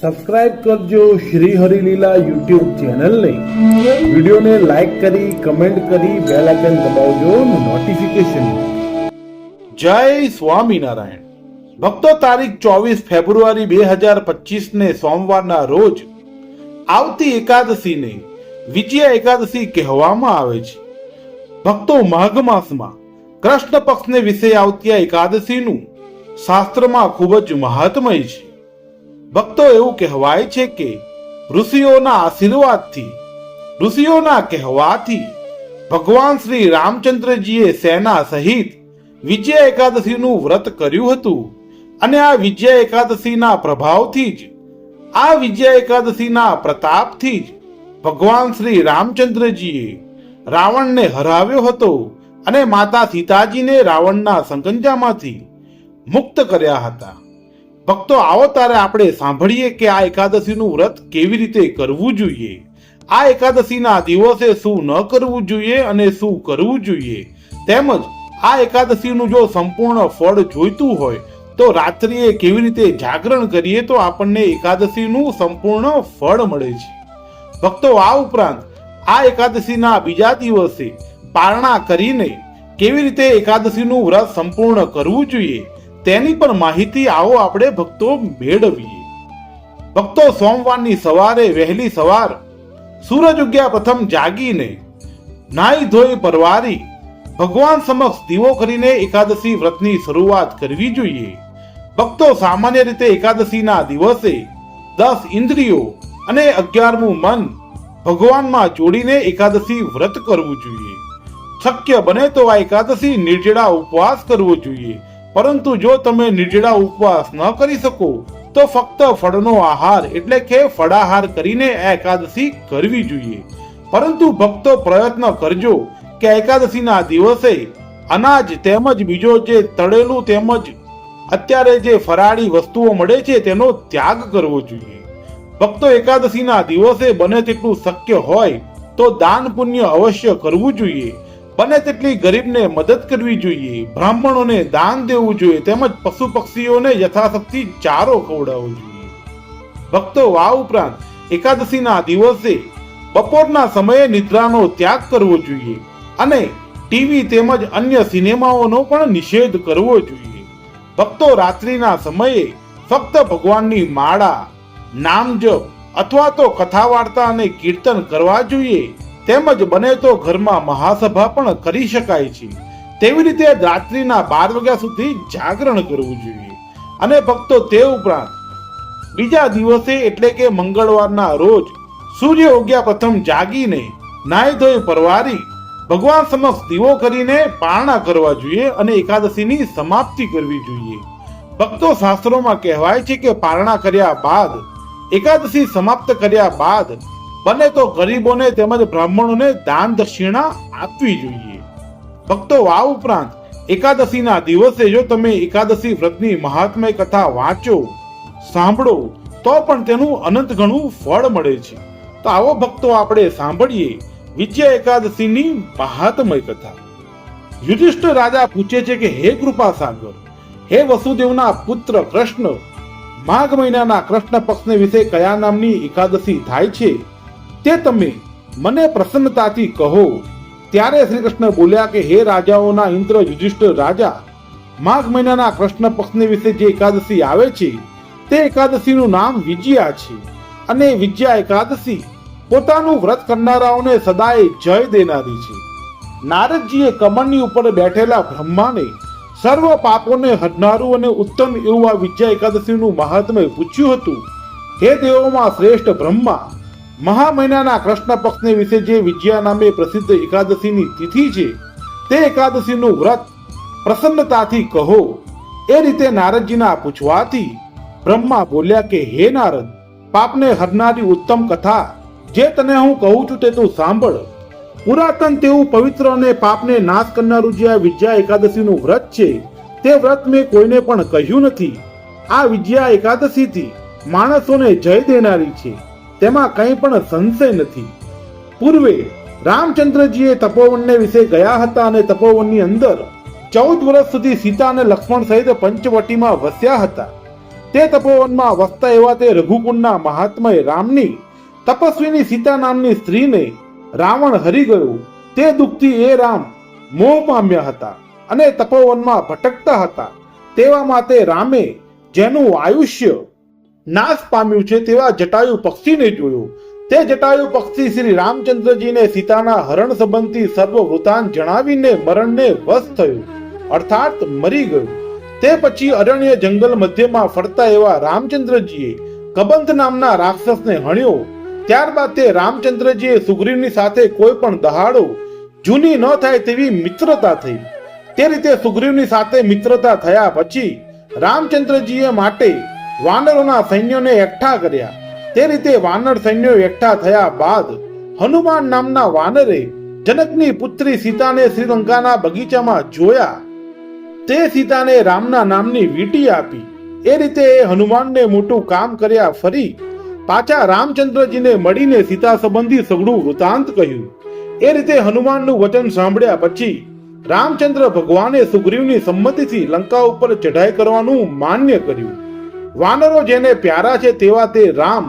Subscribe કરજો Shri Harileela YouTube ચેનલને. વિડીયોને લાઈક કરી, કમેન્ટ કરી, બેલ આઇકન દબાવજો નોટિફિકેશન જય સ્વામિનારાયણ. ભક્તો તારીખ ચોવીસ ફેબ્રુઆરી બે હજાર પચીસ ને સોમવારના રોજ આવતી એકાદશીને વિજયા એકાદશી કહેવામાં આવે છે. ભક્તો માઘ માસમાં કૃષ્ણ પક્ષને વિશે આવતી આ એકાદશીનું શાસ્ત્રમાં ખૂબ જ મહાત્મય છે. ભક્તો એવું કહેવાય છે કે ઋષિઓના આશીર્વાદથી, ઋષિઓના કહેવાથી ભગવાન શ્રી રામચંદ્રજીએ સેના સહિત વિજય એકાદશીનું વ્રત કર્યું હતું અને આ વિજય એકાદશીના પ્રભાવથી જ, આ વિજય એકાદશીના પ્રતાપથી જ ભગવાન શ્રી રામચંદ્રજીએ રાવણને હરાવ્યો હતો અને માતા સીતાજીને રાવણના સંકંજામાંથી મુક્ત કર્યા હતા. ભક્તો, આવો તારે આપણે સાંભળીએ કે આ એકાદશીનું વ્રત કેવી રીતે કરવું જોઈએ. આ એકાદશીના દિવસે શું ન કરવું જોઈએ અને શું કરવું જોઈએ. તેમજ આ એકાદશીનું જો સંપૂર્ણ ફળ જોઈતું હોય, તો રાત્રિએ કેવી રીતે જાગરણ કરીએ તો આપણને એકાદશીનું સંપૂર્ણ ફળ મળે છે. ભક્તો, આ ઉપરાંત આ એકાદશીના બીજા દિવસે પારણા કરીને કેવી રીતે એકાદશીનું વ્રત સંપૂર્ણ કરવું જોઈએ તેની પણ માહિતી આવો આપણે ભક્તો મેળવીએ. ભક્તો સોમવારની સવારે વહેલી સવાર સૂરજ ઉગ્યા પ્રથમ જાગીને નાઈ ધોઈ પરવારી ભગવાન સમક્ષ દીવો કરીને એકાદશી વ્રતની શરૂઆત કરવી જોઈએ. ભક્તો સામાન્ય રીતે એકાદશીના દિવસે દસ ઇન્દ્રિયો અને અગિયારમું મન ભગવાનમાં જોડીને એકાદશી વ્રત કરવું જોઈએ. શક્ય બને તો આ એકાદશી નિર્જળા ઉપવાસ કરવો જોઈએ. પરંતુ જો તમે નિર્જળા ઉપવાસ ન કરી શકો, તો ફક્ત ફળનો આહાર એટલે કે ફળાહાર કરીને એકાદશી કરવી જોઈએ. પરંતુ ભક્તો પ્રયત્ન કરજો કે એકાદશીના દિવસે અનાજ તેમજ બીજો જે તળેલું તેમજ અત્યારે જે ફરાળી વસ્તુઓ મળે છે તેનો ત્યાગ કરવો જોઈએ. ભક્તો એકાદશીના દિવસે બને તેટલું શક્ય હોય તો દાન પુણ્ય અવશ્ય કરવું જોઈએ. બને તેટલી ગરીબને મદદ કરવી જોઈએ, બ્રાહ્મણોને દાન દેવું જોઈએ, તેમજ પશુ પક્ષીઓને યથાશક્તિ ચારો ખવડાવવો જોઈએ. ભક્તો, આ ઉપરાંત એકાદશીના દિવસે બપોરના સમયે નિદ્રાનો ત્યાગ કરવો જોઈએ અને ટીવી તેમજ અન્ય સિનેમાઓનો પણ નિષેધ કરવો જોઈએ. ભક્તો, રાત્રિના સમયે ફક્ત ભગવાનની માળા નામજપ અથવા તો કથા વાર્તા અને કીર્તન કરવા જોઈએ. તેમજ બને તો ઘરમાં મહાસભા પણ કરી શકાય છે. તેવી રીતે રાત્રિના બાર વાગ્યા સુધી જાગરણ કરવું જોઈએ. અને ભક્તો તે ઉપરાંત બીજા દિવસે એટલે કે મંગળવારના રોજ સૂર્ય ઉગ્યા પ્રથમ જાગીને નાય ધોઈ પરવારી ભગવાન સમક્ષ દીવો કરીને પારણા કરવા જોઈએ અને એકાદશીની સમાપ્તિ કરવી જોઈએ. ભક્તો શાસ્ત્રોમાં કહેવાય છે કે પારણા કર્યા બાદ, એકાદશી સમાપ્ત કર્યા બાદ બને તો ગરીબોને તેમજ બ્રાહ્મણોને દાન દક્ષિણા આપવી જોઈએ. ભક્તો, આ ઉપરાંત એકાદશીના દિવસે જો તમે એકાદશી વ્રતની મહાત્મય કથા વાંચો, સાંભળો, તો પણ તેનું અનંત ઘણું ફળ મળે છે. તો આવો ભક્તો આપણે સાંભળીએ વિજય એકાદશીની મહાત્મય કથા. યુધિષ્ઠ રાજા પૂછે છે કે, હે કૃપા સાગર હે વસુદેવના પુત્ર કૃષ્ણ, માઘ મહિનાના કૃષ્ણ પક્ષને વિશે કયા નામની એકાદશી થાય છે? તે તમે મને પ્રસન્નતાથી કહો. ત્યારે શ્રી કૃષ્ણ બોલ્યા કે, હે રાજાઓના ઇન્દ્ર યુધિષ્ઠિર રાજા, માઘ મહિનાના કૃષ્ણ પક્ષની વિશે જે એકાદશી આવે છે, તે એકાદશીનું નામ વિજયા છે. અને વિજયા એકાદશી પોતાનું વ્રત કરનારાઓને સદાય જય દેનારી છે. નારદજીએ કમળની ઉપર બેઠેલા બ્રહ્માને સર્વ પાપોને હરનારું અને ઉત્તમ એવું આ વિજયા એકાદશીનું મહાત્મ્ય પૂછ્યું હતું. હે દેવોમાં શ્રેષ્ઠ બ્રહ્મા મહા મહિનાના કૃષ્ણ પક્ષને વિશે જે વિજયા નામે પ્રસિદ્ધ એકાદશીની તિથિ છે, તે એકાદશીનું વ્રત પ્રસન્નતાથી કહો. એ રીતે નારદજીના પૂછવાથી બ્રહ્મા બોલ્યા કે, હે નારદ, પાપને હરનારી ઉત્તમ કથા જે તને હું કહું છું તે તું સાંભળ. પુરાતન તેવું પવિત્ર અને પાપને નાશ કરનારું જે આ વિજયા એકાદશીનું વ્રત છે, તે વ્રત મેં કોઈને પણ કહ્યું નથી. આ વિજયા એકાદશીથી માણસોને જય દેનારી છે. તેમાં કંઈ પણ સંશય નથી. પૂર્વે રામચંદ્રજીએ તપોવનને વિશે ગયા હતા અને તપોવનની અંદર ચૌદ વર્ષ સુધી સીતા અને લક્ષ્મણ સહિત પંચવટીમાં વસ્યા હતા. તે તપોવનમાં વસતા એવા તે રઘુકુંડના મહાત્મય રામની તપસ્વીની સીતા નામની સ્ત્રીને રાવણ હરી ગયો. તે દુઃખથી એ રામ મોહ પામ્યા હતા અને તપોવનમાં ભટકતા હતા. તેવામાં તે રામે જેનું આયુષ્ય નાશ પામ્યું છે તેવા જટાયુ પક્ષીને જોયું. તે જટાયુ પક્ષી શ્રી રામચંદ્રજીને સીતાના હરણ સંબંધી સર્વ વૃતાંત જણાવીને મરણને વશ થયું. અર્થાત મરી ગયું. તે પછી અરણ્ય જંગલ મધ્યમાં ફરતા એવા રામચંદ્રજીએ કબંધ નામના રાક્ષસને હણ્યો. ત્યારબાદ તે રામચંદ્રજીએ સુગ્રીવની સાથે કોઈ પણ દહાડો જૂની ન થાય તેવી મિત્રતા થઈ. તે રીતે સુગ્રીવની સાથે મિત્રતા થયા પછી રામચંદ્રજીએ માટે વાનરોના સૈન્યોને એકઠા કર્યા. તે રીતે વાનર સૈન્યો એકઠા થયા બાદ હનુમાન નામના વાનરે જનકની પુત્રી સીતાને શ્રીલંકાના બગીચામાં જોયા. તે સીતાને રામના નામની વીંટી આપી. એ રીતે એ હનુમાનને મોટું કામ કર્યા ફરી પાછા રામચંદ્રજીને મળીને સીતા સંબંધી સઘળું વૃતાંત કહ્યું. એ રીતે હનુમાનનું વચન સાંભળ્યા પછી રામચંદ્ર ભગવાને સુગ્રીવની સંમતિથી લંકા ઉપર ચઢાઈ કરવાનું માન્ય કર્યું. વાનરો જેને પ્યારા છે તેવા તે રામ.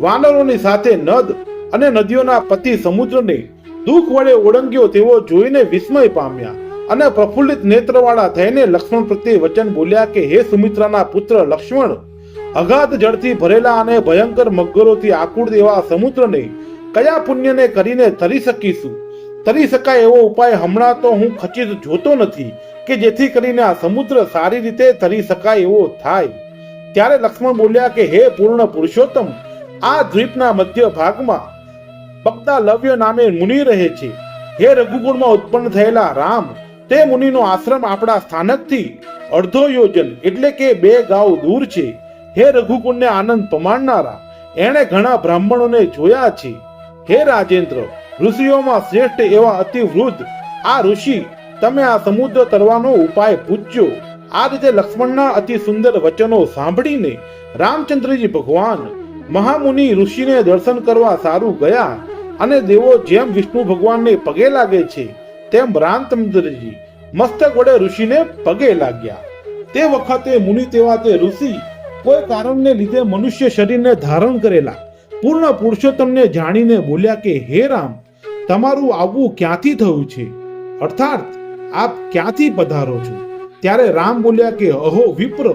વાનરોની સાથે નદ અને નદીઓના પતિ સમુદ્રને દુઃખ વડે ઓળંગ્યો તેવો જોઈને વિસ્મય પામ્યા અને પ્રફુલ્લિત નેત્રવાળા થઈને લક્ષ્મણ પ્રત્યે વચન બોલ્યા કે, હે સુમિત્રાના પુત્ર લક્ષ્મણ, અગાધ જળથી ભરેલા અને ભયંકર મગરોથી આકુળ એવા સમુદ્રને કયા પુણ્યને કરીને તરી શકીશું? તરી શકાય એવો ઉપાય હમણાં તો હું ખચિત જોતો નથી કે જેથી કરીને આ સમુદ્ર સારી રીતે તરી શકાય એવો થાય. ત્યારે લક્ષ્મણ બોલ્યા કે, હે પૂર્ણ પુરુષોત્તમ, આ દ્વીપના મધ્ય ભાગમાં બગદા લવ્ય નામે મુનિ રહે છે. હે રઘુકુળમાં ઉત્પન્ન થયેલા રામ, તે મુનિનો આશ્રમ આપણા સ્થાનકથી અડધો યોજન એટલે કે બે ગાઉ દૂર છે. હે રઘુકુળને આનંદ પમાડનારા, એણે ઘણા બ્રાહ્મણોને જોયા છે. હે રાજેન્દ્ર, ઋષિઓમાં શ્રેષ્ઠ એવા અતિ વૃદ્ધ આ ઋષિ, તમે આ સમુદ્ર તરવાનો ઉપાય પૂછજો. આ રીતે લક્ષ્મણના અતિ સુંદર વચનો સાંભળીને રામચંદ્રજી ભગવાન મહામુનિ ઋષિને દર્શન કરવા સારું ગયા અને દેવો જેમ વિષ્ણુ ભગવાનને પગે લાગે છે, તેમ રામચંદ્રજી મસ્તક વડે ઋષિને પગે લાગ્યા. તે વખતે મુનિ તેવા તે ઋષિ કોઈ કારણને લીધે મનુષ્ય શરીરને ધારણ કરેલા. પૂર્ણ પુરુષોત્તમને જાણીને બોલ્યા કે, હે રામ, તમારું આવવું ક્યાંથી થયું છે? અર્થાત, આપ ક્યાંથી પધારો છો? ત્યારે રામ બોલ્યા કે, અહો વિપ્ર,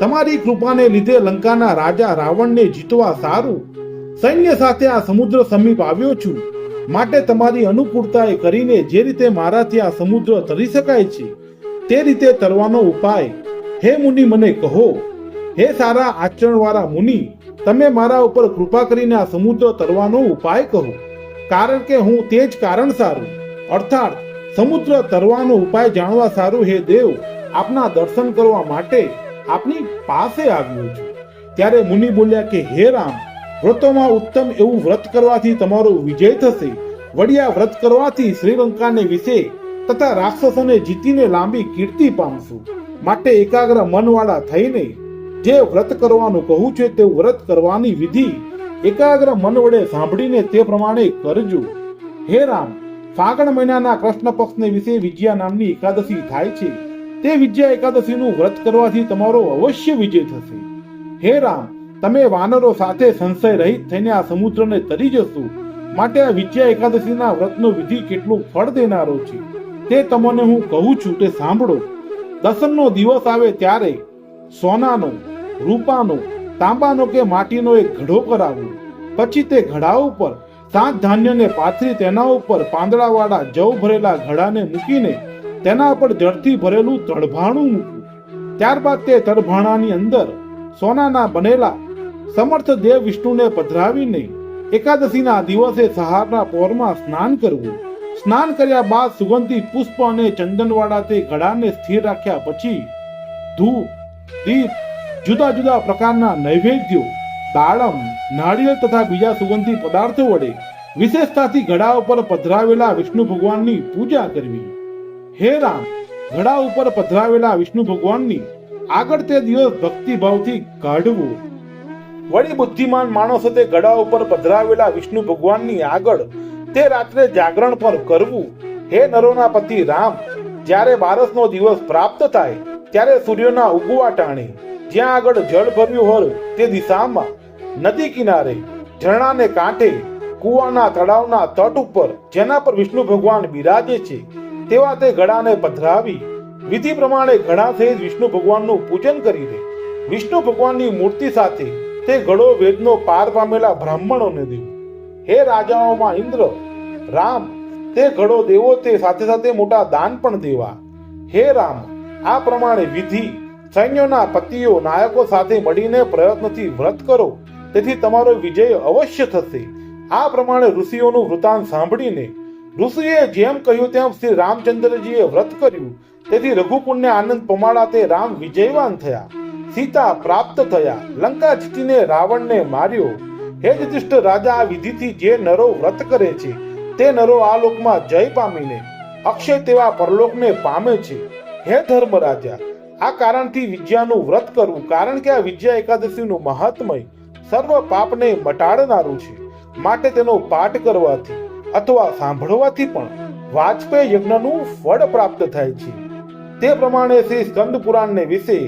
તમારી કૃપાને લીધે લંકાના રાજા રાવણને જીતવા સારું. સૈન્ય સાથે આ સમુદ્ર સમીપ આવ્યો છું. માટે તમારી અનુકૂળતાએ કરીને જે રીતે મારાથી આ સમુદ્ર તરી શકાય છે, તે રીતે તરવાનો ઉપાય. હે મુનિ, મને કહો. હે સારા આચરણવાળા મુનિ, તમે મારા ઉપર કૃપા કરીને આ સમુદ્ર તરવાનો ઉપાય કહો. કારણ કે હું તે જ કારણ સારું. અર્થાત સમુદ્ર તરવાનો ઉપાય જાણવા સારું હે દેવ, આપના દર્શન કરવા માટે આપની પાસે આવ્યો છું. ત્યારે મુનિ બોલ્યા કે, હે રામ, વ્રતોમાં ઉત્તમ એવું વ્રત કરવાથી તમારો વિજય થશે. વડિયા વ્રત કરવાથી શ્રીલંકાને વિશે તથા રાક્ષસોને જીતીને લાંબી કીર્તિ પામશું. માટે એકાગ્ર મનવાળા થઈને જે વ્રત કરવાનું કહું છે તે વ્રત કરવાની વિધિ એકાગ્ર મન વડે સાંભળીને તે પ્રમાણે કરજો. હે રામ ફાગણ મહિનાના કૃષ્ણ પક્ષને વિશે વિજયા નામની એકાદશી થાય છે. તે વિજયા એકાદશીનું વ્રત કરવાથી તમારો અવશ્ય વિજય થશે. હે રામ, તમે વાનરો સાથે સંશય રહિત થઈને આ સમુદ્રને તરી જશો. માટે આ વિજયા એકાદશીના વ્રતનો વિધિ કેટલું ફળ દેનારો છે. તે તમને હું કહું છું, તે સાંભળો. દસમનો દિવસ આવે ત્યારે સોનાનો, રૂપાનો, તાંબાનો કે માટીનો એક ઘડો કરાવો. પછી તે ઘડા ઉપર સાત ધાન્યને પાથરી તેના ઉપર પાંદડાવાળા જવ ભરેલા ઘડાને મૂકીને તેના પર જળથી ભરેલું તળભાણું મૂકવું ત્યારબાદ તે તળભાણાની અંદર સોનાના બનેલા સમર્થ દેવ વિષ્ણુને પધરાવીને એકાદશીના દિવસે સહારના પોરમાં સ્નાન કરવું. સ્નાન કર્યા બાદ સુગંધી, પુષ્પ અને ચંદનવાળા તે ઘડાને સ્થિર રાખ્યા પછી ધૂપ, દીપ, જુદા જુદા પ્રકારના નૈવેદ્યો દાડમ નાળિયેર તથા બીજા સુગંધી પદાર્થો વડે વિશેષતાથી ઘડા ઉપર પધરાવેલા વિષ્ણુ ભગવાનની પૂજા કરવી. હે રામ ઘડા ઉપર પધરાવેલા વિષ્ણુ ભગવાનની આગળ તે દિવસ ભક્તિભાવથી કાઢવું વળી બુદ્ધિમાન માણસો તે ગળા ઉપર પધરાવેલા વિષ્ણુ ભગવાનની આગળ તે રાત્રે જાગરણ પર કરવું. હે નરોના પતિ રામ, જ્યારે બારસનો દિવસ પ્રાપ્ત થાય, ત્યારે સૂર્યના ઉગવા ટાણે, જ્યાં આગળ જળ ભર્યું હોય તે દિશામાં નદી કિનારે ઝરણાને કાંઠે કુવાના તળાવના તટ ઉપર જેના પર વિષ્ણુ ભગવાન બિરાજે છે, તેવા તે ઘડાને પધરાવી વિધિ પ્રમાણે ઘડા થઈ વિષ્ણુ ભગવાનનું પૂજન કરી દે. વિષ્ણુ ભગવાનની મૂર્તિ સાથે તે ઘડો વેદનો પાર પામેલા બ્રાહ્મણોને દેવું. હે રાજાઓમાં ઇન્દ્ર, રામ, તે ઘડો દેવો તે સાથે સાથે મોટા દાન પણ દેવા. હે રામ, આ પ્રમાણે વિધિ સૈન્યોના પતિઓ, નાયકો સાથે મળીને પ્રયત્નથી વ્રત કરો. તેથી તમારો વિજય અવશ્ય થશે. આ પ્રમાણે ઋષિઓનું વૃતાંત સાંભળીને ઋષિએ જેમ કહ્યું તેમ શ્રી રામચંદ્રજીએ વ્રત કર્યું. તેથી રઘુકુળને આનંદ પમાડા તે રામ વિજયવાન થયા. સીતા પ્રાપ્ત થયા. લંકા જીતીને રાવણને માર્યો. હે યુધિષ્ઠિર રાજા, આ વિધિથી જે નરો વ્રત કરે છે, તે નરો આ લોકમાં જય પામીને. અક્ષય તેવા પરલોકને પામે છે. હે ધર્મ રાજા આ કારણથી વિદ્યાનું વ્રત કરવું. કારણ કે આ વિદ્યા એકાદશીનું મહાત્મય સર્વ પાપને મટાડનારું છે. માટે તેનો પાઠ કરવાથી અથવા સાંભળવાથી પણ વાજપેય યજ્ઞનું ફળ પ્રાપ્ત થાય છે. તે પ્રમાણે શ્રી સ્કંદ પુરાણને વિશે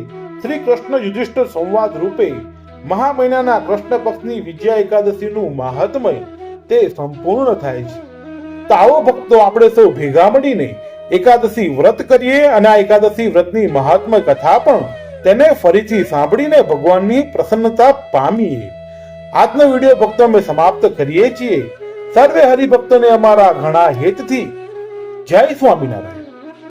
શ્રી કૃષ્ણ યુધિષ્ઠ સંવાદ રૂપે મહા મહિનાના કૃષ્ણ પક્ષની વિજયા એકાદશીનું મહાત્મય તે સંપૂર્ણ થાય છે. તો આવો ભક્તો, આપણે સૌ ભેગા મળીને એકાદશી વ્રત કરીએ અને આ એકાદશી વ્રતની મહાત્મય કથા પણ તેને ફરીથી સાંભળીને ભગવાનની પ્રસન્નતા પામીએ. આજનો વીડિયો ભક્તો અમે સમાપ્ત કરીએ છીએ. સર્વે હરિભક્તોને અમારા ઘણા હેતથી જય સ્વામિનારાયણ.